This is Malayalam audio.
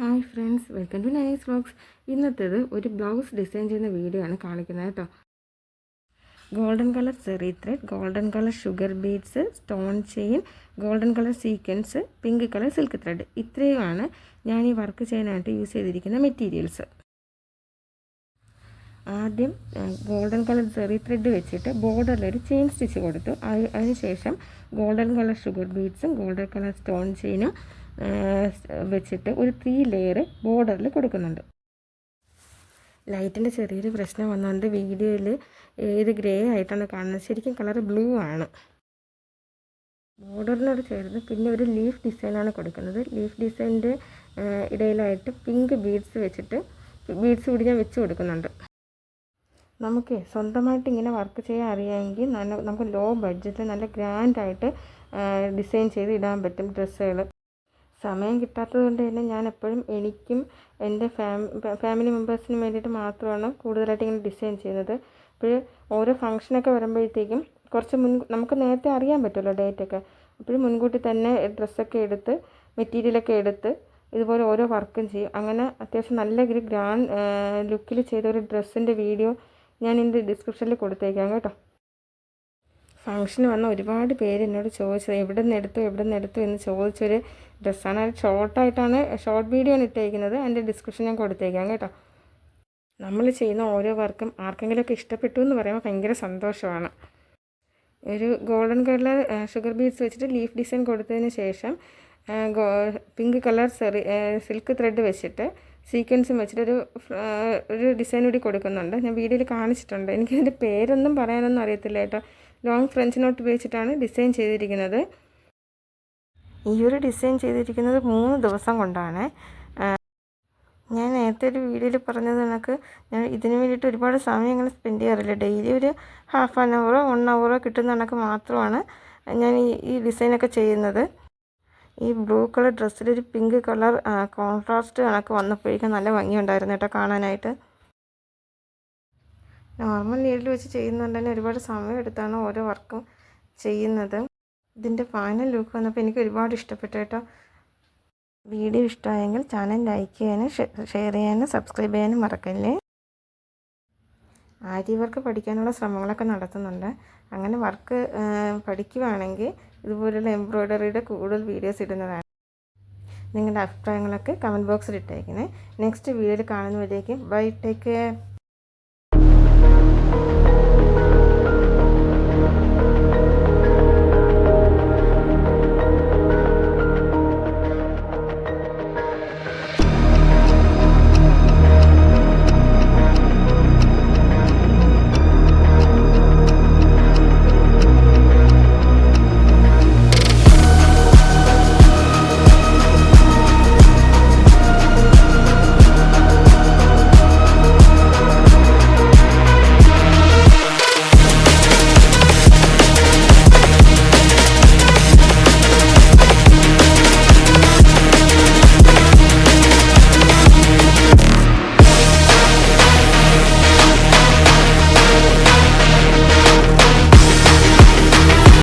Hi friends welcome to nice blogs ഇന്നത്തേത് ഒരു ബ്ലൗസ് ഡിസൈൻ ചെയ്യുന്ന വീഡിയോ ആണ് കാണിക്കുന്നത് കേട്ടോ. Golden colour zari thread golden colour sugar beads stone chain golden colour sequence pink colour silk thread ഇത്രയുമാണ് ഞാൻ ഈ വർക്ക് ചെയ്യാനായിട്ട് യൂസ് ചെയ്തിരിക്കുന്ന മെറ്റീരിയൽസ് ആദ്യം ഗോൾഡൻ കളർ ചെറി ത്രെഡ് വെച്ചിട്ട് ബോർഡറിൽ ഒരു ചെയിൻ സ്റ്റിച്ച് കൊടുത്തു. അത് അതിനുശേഷം ഗോൾഡൻ കളർ ഷുഗർ ബീഡ്സും ഗോൾഡൻ കളർ സ്റ്റോൺ ചെയിനും വെച്ചിട്ട് ഒരു ത്രീ ലെയർ ബോർഡറിൽ കൊടുക്കുന്നുണ്ട്. ലൈറ്റിന്റെ ചെറിയൊരു പ്രശ്നം വന്നുകൊണ്ട് വീഡിയോയിൽ ഏത് ഗ്രേ ആയിട്ടാണ് കാണുന്നത്? ശരിക്കും കളർ ബ്ലൂ ആണ്. ബോർഡറിനോട് ചേർന്ന് പിന്നെ ഒരു ലീഫ് ഡിസൈനാണ് കൊടുക്കുന്നത്. ലീഫ് ഡിസൈനിന്റെ ഇടയിലായിട്ട് പിങ്ക് ബീഡ്സ് വെച്ചിട്ട് ബീഡ്സ് കൂടി ഞാൻ വെച്ച് കൊടുക്കുന്നുണ്ട്. നമുക്ക് സ്വന്തമായിട്ട് ഇങ്ങനെ വർക്ക് ചെയ്യാൻ അറിയാമെങ്കിൽ നല്ല നമുക്ക് ലോ ബഡ്ജറ്റിൽ നല്ല ഗ്രാൻഡായിട്ട് ഡിസൈൻ ചെയ്ത് ഇടാൻ പറ്റും ഡ്രസ്സുകൾ സമയം കിട്ടാത്തത് കൊണ്ട് തന്നെ ഞാൻ എപ്പോഴും എനിക്കും എന്റെ ഫാമി ഫാമിലി മെമ്പേഴ്സിനും വേണ്ടിയിട്ട് മാത്രമാണ് കൂടുതലായിട്ട് ഇങ്ങനെ ഡിസൈൻ ചെയ്യുന്നത്. അപ്പോൾ ഓരോ ഫംഗ്ഷനൊക്കെ വരുമ്പോഴത്തേക്കും കുറച്ച് മുൻ നമുക്ക് നേരത്തെ അറിയാൻ പറ്റുമല്ലോ ഡേറ്റൊക്കെ അപ്പോഴും മുൻകൂട്ടി തന്നെ ഡ്രസ്സൊക്കെ എടുത്ത് മെറ്റീരിയലൊക്കെ എടുത്ത് ഇതുപോലെ ഓരോ വർക്കും ചെയ്യും. അങ്ങനെ അത്യാവശ്യം നല്ല ഒരു ഗ്രാൻഡ് ലുക്കിൽ ചെയ്ത ഒരു ഡ്രസ്സിന്റെ വീഡിയോ ഞാൻ ഇതിന്റെ ഡിസ്ക്രിപ്ഷനിൽ കൊടുത്തേക്കാം കേട്ടോ. ഫംഗ്ഷന് വന്ന ഒരുപാട് പേര് എന്നോട് ചോദിച്ചത് എവിടെ നിന്ന് എടുത്തു എവിടെ നിന്ന് എടുത്തു? എന്ന് ചോദിച്ചൊരു ഡ്രസ്സാണ് അത് ഷോർട്ടായിട്ടാണ് ഷോർട്ട് വീഡിയോ ആണ് ഇട്ടേക്കുന്നത്. അതിന്റെ ഡിസ്ക്രിപ്ഷൻ ഞാൻ കൊടുത്തേക്കാം കേട്ടോ. നമ്മൾ ചെയ്യുന്ന ഓരോ വർക്കും ആർക്കെങ്കിലുമൊക്കെ ഇഷ്ടപ്പെട്ടു എന്ന് പറയുമ്പോൾ ഭയങ്കര സന്തോഷമാണ്. ഒരു ഗോൾഡൻ കളർ ഷുഗർ ബീഡ്സ് വെച്ചിട്ട് ലീഫ് ഡിസൈൻ കൊടുത്തതിന് ശേഷം pink colour zari silk thread വെച്ചിട്ട് സീക്വൻസും വെച്ചിട്ടൊരു ഒരു ഡിസൈൻ കൂടി കൊടുക്കുന്നുണ്ട്. ഞാൻ വീഡിയോയിൽ കാണിച്ചിട്ടുണ്ട്. എനിക്കതിന്റെ പേരൊന്നും പറയാനൊന്നും അറിയത്തില്ല കേട്ടോ. ലോങ് ഫ്രഞ്ച് നോട്ട് ഉപയോഗിച്ചിട്ടാണ് ഡിസൈൻ ചെയ്തിരിക്കുന്നത്. ഈ ഒരു ഡിസൈൻ ചെയ്തിരിക്കുന്നത് മൂന്ന് ദിവസം കൊണ്ടാണ്. ഞാൻ നേരത്തെ ഒരു വീഡിയോയിൽ പറഞ്ഞത് കണക്ക് ഞാൻ ഇതിന് വേണ്ടിയിട്ട് ഒരുപാട് സമയം ഇങ്ങനെ സ്പെൻഡ് ചെയ്യാറില്ല. ഡെയിലി ഒരു ഹാഫ് ആൻ അവറോ വൺ അവറോ കിട്ടുന്ന കണക്ക് മാത്രമാണ് ഞാൻ ഈ ഈ ഡിസൈനൊക്കെ ചെയ്യുന്നത്. ഈ ബ്ലൂ കളർ ഡ്രസ്സിലൊരു പിങ്ക് കളർ കോൺട്രാസ്റ്റ് കണക്ക് വന്നപ്പോഴേക്കും നല്ല ഭംഗിയുണ്ടായിരുന്നു കേട്ടോ കാണാനായിട്ട്. നോർമൽ നീഡിൽ വെച്ച് ചെയ്യുന്നുണ്ട് തന്നെ ഒരുപാട് സമയം എടുത്താണ് ഓരോ വർക്കും ചെയ്യുന്നത്. ഇതിന്റെ ഫൈനൽ ലുക്ക് വന്നപ്പോൾ എനിക്ക് ഒരുപാട് ഇഷ്ടപ്പെട്ടു കേട്ടോ. വീഡിയോ ഇഷ്ടമായെങ്കിൽ ചാനൽ ലൈക്ക് ചെയ്യാനും ഷെയർ ചെയ്യാനും സബ്സ്ക്രൈബ് ചെയ്യാനും മറക്കല്ലേ? ആര്യവർക്ക് വർക്ക് പഠിക്കാനുള്ള ശ്രമങ്ങളൊക്കെ നടത്തുന്നുണ്ട്. അങ്ങനെ വർക്ക് പഠിക്കുവാണെങ്കിൽ ഇതുപോലുള്ള എംബ്രോയ്ഡറിയുടെ കൂടുതൽ വീഡിയോസ് ഇടുന്നതാണ്. നിങ്ങളുടെ അഭിപ്രായങ്ങളൊക്കെ കമന്റ് ബോക്സിൽ ഇട്ടേക്കണേ. നെക്സ്റ്റ് വീഡിയോയിൽ കാണുന്നവരേക്കും ബൈ ടേക്ക് കെയർ